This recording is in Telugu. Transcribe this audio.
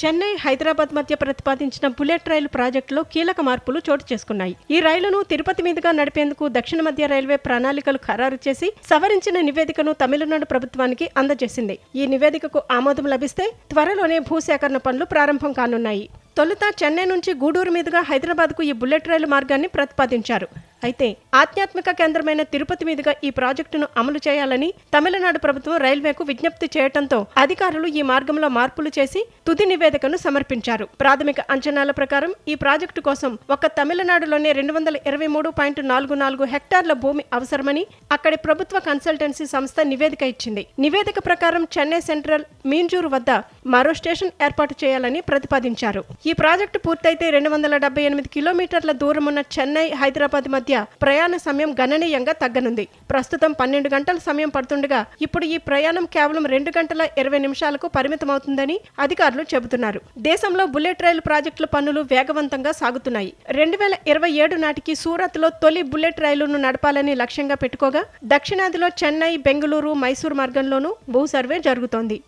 చెన్నై హైదరాబాద్ మధ్య ప్రతిపాదించిన బుల్లెట్ రైలు ప్రాజెక్టులో కీలక మార్పులు చోటు చేసుకున్నాయి. ఈ రైలును తిరుపతి మీదుగా నడిపేందుకు దక్షిణ మధ్య రైల్వే ప్రణాళికలు ఖరారు చేసి సవరించిన నివేదికను తమిళనాడు ప్రభుత్వానికి అందజేసింది. ఈ నివేదికకు ఆమోదం లభిస్తే త్వరలోనే భూసేకరణ పనులు ప్రారంభం కానున్నాయి. తొలుత చెన్నై నుంచి గూడూరు మీదుగా హైదరాబాద్కు ఈ బుల్లెట్ రైలు మార్గాన్ని ప్రతిపాదించారు. అయితే ఆధ్యాత్మిక కేంద్రమైన తిరుపతి మీదుగా ఈ ప్రాజెక్టును అమలు చేయాలని తమిళనాడు ప్రభుత్వం రైల్వేకు విజ్ఞప్తి చేయడంతో అధికారులు ఈ మార్గంలో మార్పులు చేసి తుది నివేదికను సమర్పించారు. ప్రాథమిక అంచనాల ప్రకారం ఈ ప్రాజెక్టు కోసం ఒక తమిళనాడులోనే రెండు వందల ఇరవై మూడు పాయింట్ నాలుగు నాలుగు హెక్టార్ల భూమి అవసరమని అక్కడి ప్రభుత్వ కన్సల్టెన్సీ సంస్థ నివేదిక ఇచ్చింది. నివేదిక ప్రకారం చెన్నై సెంట్రల్ మీంజూరు వద్ద మరో స్టేషన్ ఏర్పాటు చేయాలని ప్రతిపాదించారు. ఈ ప్రాజెక్టు పూర్తయితే రెండు వందల డెబ్బై ఎనిమిది కిలోమీటర్ల దూరమున్న చెన్నై హైదరాబాద్ మధ్య ప్రయాణ సమయం గణనీయంగా తగ్గనుంది. ప్రస్తుతం పన్నెండు గంటల సమయం పడుతుండగా ఇప్పుడు ఈ ప్రయాణం కేవలం రెండు గంటల ఇరవై నిమిషాలకు పరిమితమవుతుందని అధికారులు చెబుతున్నారు. దేశంలో బుల్లెట్ రైలు ప్రాజెక్టుల పనులు వేగవంతంగా సాగుతున్నాయి. రెండు వేల ఇరవై ఏడు నాటికి సూరత్లో తొలి బుల్లెట్ రైలును నడపాలని లక్ష్యంగా పెట్టుకోగా దక్షిణాదిలో చెన్నై బెంగళూరు మైసూర్ మార్గంలోనూ భూ సర్వే జరుగుతోంది.